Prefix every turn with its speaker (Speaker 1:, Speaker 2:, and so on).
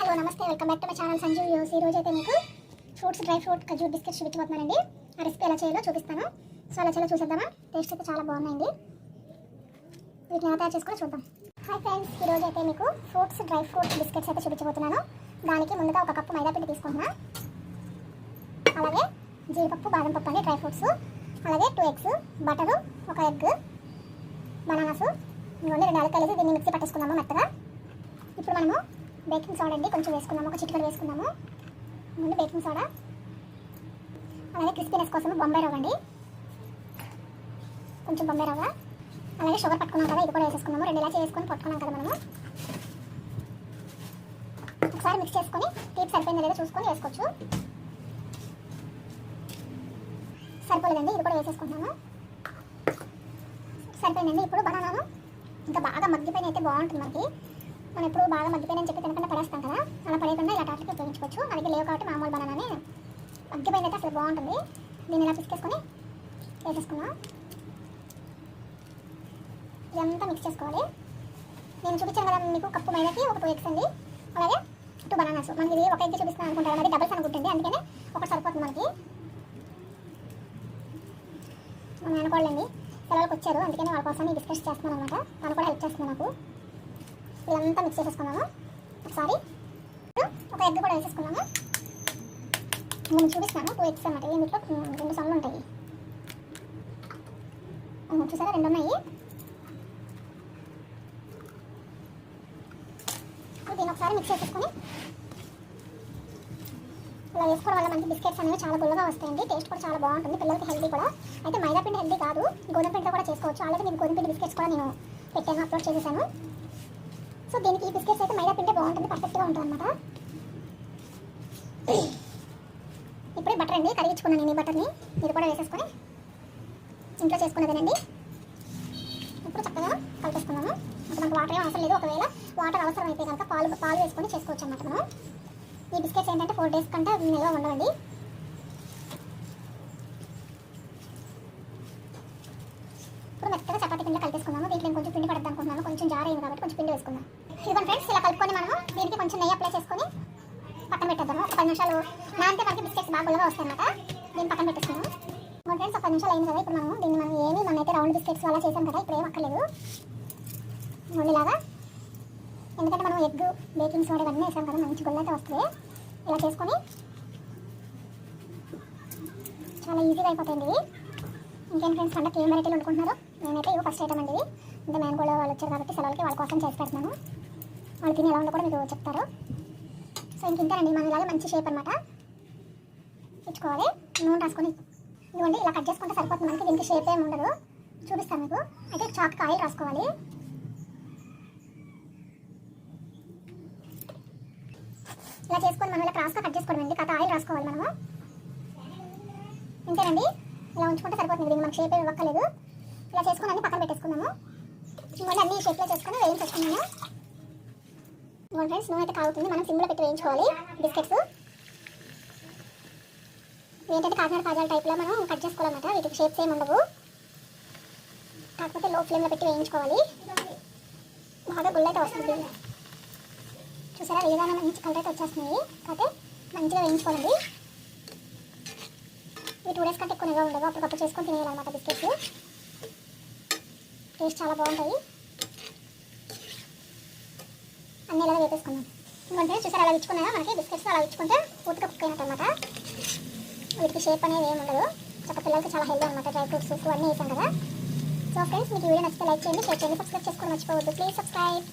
Speaker 1: Hello నమస్తే. Welcome back to my channel Sanjeev use ఈ రోజు అయితే మీకు ఫ్రూట్స్ డ్రై ఫ్రూట్ ఖజూర్ బిస్కెట్స్ చూపించబోతున్నానండి. ఆ రెసిపీ ఎలా చేయాలో చూపిస్తాను. సో అలా చేయాలో చూసేద్దామా? టేస్ట్ అయితే చాలా బాగున్నాయండి. వీటిని ఎలా తయారు చేసుకొని చూద్దాం. Hi friends. ఈ రోజు అయితే మీకు ఫ్రూట్స్ డ్రై ఫ్రూట్ బిస్కెట్స్ అయితే చూపించబోతున్నాను. దానికి ముందుగా ఒక కప్పు మైదాపిండి తీసుకుంటున్నా. అలాగే జీడిపప్పు బాదం పప్పు అండి డ్రై ఫ్రూట్స్. అలాగే టూ ఎగ్స్ బటరు ఒక ఎగ్ బనానాస్ ఇవన్నీ రెండు అలకాయలు దీన్ని మిక్సీ పట్టేసుకుందాము మెత్తగా? ఇప్పుడు మనము బేకింగ్ సోడా అండి. కొంచెం వేసుకున్నాము ఒక చిటికలు వేసుకుందాము. ముందు బేకింగ్ సోడా. అలాగే క్రిస్పీనెస్ కోసం బొంబాయి రవ్వ అండి. కొంచెం బొంబాయి రవ్వ. అలాగే షుగర్ పట్టుకున్నాం కదా ఇది కూడా వేసేసుకున్నాము రెండు ఇలాచి వేసుకొని పట్టుకున్నాం కదా మనము. ఒకసారి మిక్స్ చేసుకొని తీపి సరిపోయిందా లేదా చూసుకొని వేసుకోవచ్చు. సరిపోలేదండి ఇది కూడా వేసేసుకుంటున్నాను సరిపోయిందండి. ఇప్పుడు బనానాను. ఇంకా బాగా మగ్గిపోయిన అయితే బాగుంటుంది మనకి. మనం ఎప్పుడు బాగా మగ్గిపోయినని చెప్పి తినకుండా పడేస్తాం కదా. అలా పడేయకుండా ఇలా టాట్లకి ఉపయోగించుకోవచ్చు. మనకి లేవు కాబట్టి మామూలు బనానానే మగ్గిపోయిన అయితే అసలు బాగుంటుంది. దీన్ని ఇలా పిసికేసుకొని వేసేసుకున్నాం ఇదంతా మిక్స్ చేసుకోవాలి. నేను చూపించాను కదా మీకు కప్పు మైదాకి ఒక టూ ఎగ్స్ అండి. అలాగే టూ బనానాస్ మనకి ఇది ఒక ఎగ్ చూపిస్తాను అనుకుంటారు అది డబల్స్ అనుకుంటుంది అందుకనే ఒకటి సరిపోతుంది మనకి. మా నాన్నకోళ్ళండి సెలవులకు వచ్చారు. అందుకని వాళ్ళ కోసం ఈ బిస్కెట్స్ చేస్తున్నాను అనమాట వాళ్ళు కూడా హెల్ప్ చేస్తున్నాను నాకు. ఇదంతా మిక్స్ చేసేసుకున్నాము ఒకసారి ఒక ఎగ్ కూడా వేసేసుకున్నాము నేను చూపిస్తాను టూ ఎగ్స్ అన్నమాట. దీంట్లో రెండు సన్నులు ఉంటాయి. చూసారా? రెండు ఉన్నాయి. దీన్ని ఒకసారి మిక్స్ చేసేసుకొని ఇలా వేసుకోవడం వల్ల మనకి బిస్కెట్స్ అనేవి చాలా గుల్లగా వస్తాయండి. టేస్ట్ కూడా చాలా బాగుంటుంది. పిల్లలకి హెల్దీ కూడా. అయితే మైదా పిండి హెల్దీ కాదు. గోధుమ పిండితో కూడా చేసుకోవచ్చు. ఆల్రెడీ నేను గోధుమ పిండి బిస్కెట్స్ కూడా నేను పెట్టాను అప్లోడ్ చేసేసాను. సో దీనికి ఈ బిస్కెట్స్ అయితే మైదా పిండి బాగుంటుంది పర్ఫెక్ట్గా ఉంటుంది అనమాట ఇప్పుడే బటర్ అండి కరిగించుకున్నాను నేను ఈ బటర్ని. మీరు కూడా వేసేసుకొని ఇంట్లో చేసుకున్నదేనండి. ఇప్పుడు చక్కగా కలిపేసుకున్నాము ఇంకా మనకు వాటర్ ఏం అవసరం లేదు. ఒకవేళ వాటర్ అవసరం అయితే కనుక పాలు పాలు వేసుకొని చేసుకోవచ్చు అనమాట మనం. ఈ బిస్కెట్స్ ఏంటంటే ఫోర్ డేస్ కంటే నిల్వ ఉండవండి. ఇప్పుడు మెత్తగా చపాతీ పిండి కలిపేసుకున్నాము దీంట్లో కొంచెం పిండి పడద్దు అనుకుంటున్నాను. కొంచెం జారైంది అయింది కాబట్టి కొంచెం పిండి వేసుకుందాం. ఇదిగోండి ఫ్రెండ్స్ ఇలా కలుపుకొని మనము దీనికి కొంచెం నెయ్యి అప్లై చేసుకొని పక్కన పెట్టేద్దాము. ఒక పది నిమిషాలు నాంతే మనకి బిస్కెట్స్ బాగా గుల్లగా వస్తాయి అన్నమాట. దీన్ని పక్కన పెట్టేసుకున్నాము ఇదిగోండి ఫ్రెండ్స్ ఒక పది నిమిషాలు అయింది కదా ఇప్పుడు మనము దీన్ని మనం ఏమి మనం అయితే రౌండ్ బిస్కెట్స్ అలా చేసాం కదా ఇప్పుడు ఏం అక్కర్లేదు. ముందులాగా ఎందుకంటే మనం ఎగ్ బేకింగ్ సోడా ఇవన్నీ వేసాం కదా మంచి గుల్ల అయితే వస్తుంది ఇలా చేసుకొని చాలా ఈజీగా అయిపోతుంది ఇవి. ఇంకేం ఫ్రెండ్స్ పండగకి ఏం వెరైటీలు వండుకుంటున్నారు? నేనైతే ఇవి ఫస్ట్ ఐటమ్ అండి ఇది ఇంకా మేము కూడా వాళ్ళు వచ్చారు కాబట్టి సెలవులకి వాళ్ళ కోసం చేసి పెడుతున్నాను. వాళ్ళు తిని ఎలా ఉందో కూడా మీకు చెప్తారు. సో ఇంక ఇంతేనండి మనం ఇలాగే మంచి షేప్ అనమాట ఇచ్చుకోవాలి. నూనె రాసుకొని ఇదిగోండి ఇలా కట్ చేసుకుంటే సరిపోతుంది. మనకి దీనికి షేప్ ఏమి ఉండదు. చూపిస్తాను మీకు. అయితే చాక్ ఆయిల్ రాసుకోవాలి. ఇలా చేసుకొని మనం ఇలా క్రాస్గా కట్ చేసుకోవడం అండి కథ ఆయిల్ రాసుకోవాలి మనము. ఇంతేనండి. ఇలా ఉంచుకుంటే సరిపోతుంది. దీనికి మనకు షేప్ ఇవ్వక్కలేదు ఇలా చేసుకుని అన్ని పక్కన పెట్టేసుకున్నాము. ఇంకోటి అన్ని షేప్లో చేసుకొని వేయించేసుకున్నాము. ఇంకోటి ఫ్రెండ్స్ నూనె అయితే కాగుతుంది. మనం సిమ్లో పెట్టి వేయించుకోవాలి బిస్కెట్స్. ఏంటంటే కాకినాడ కాజాల టైప్లో మనం కట్ చేసుకోవాలన్నమాట. వీటికి షేప్స్ ఏమి ఉండవు. కాకపోతే లో ఫ్లేమ్లో పెట్టి వేయించుకోవాలి. బాగా గుళ్ళు అయితే వస్తుంది. చూసారా? ఏదైనా మంచి కలర్ అయితే వచ్చేస్తున్నాయి కాకపోతే మంచిగా వేయించుకోండి ఇవి టూ డేస్ కంటే ఎక్కువ నిల్వ ఉండవు. అప్పటికప్పుడు చేసుకొని తినేయాలన్నమాట బిస్కెట్స్. టేస్ట్ చాలా బాగుంటాయి. అన్నీ ఇలా వేపేసుకున్నాం ఇంకొంటే చూసారా? అలా ఇచ్చుకున్నా మనకి బిస్కెట్స్ అలా ఇచ్చుకుంటే పూర్తిగా కుక్ అయినట్టు అనమాట వీటికి షేప్ అనేది ఏమి ఉండదు. చక్క పిల్లలకి చాలా హెల్దీ అనమాట డ్రై ఫ్రూట్స్ అన్నీ వేసాం కదా. సో ఫ్రెండ్స్ మీకు వీడియో నచ్చితే లైక్ చేయండి షేర్ చేయండి సబ్స్క్రైబ్ చేసుకోవడం మర్చిపోవద్దు. Please subscribe.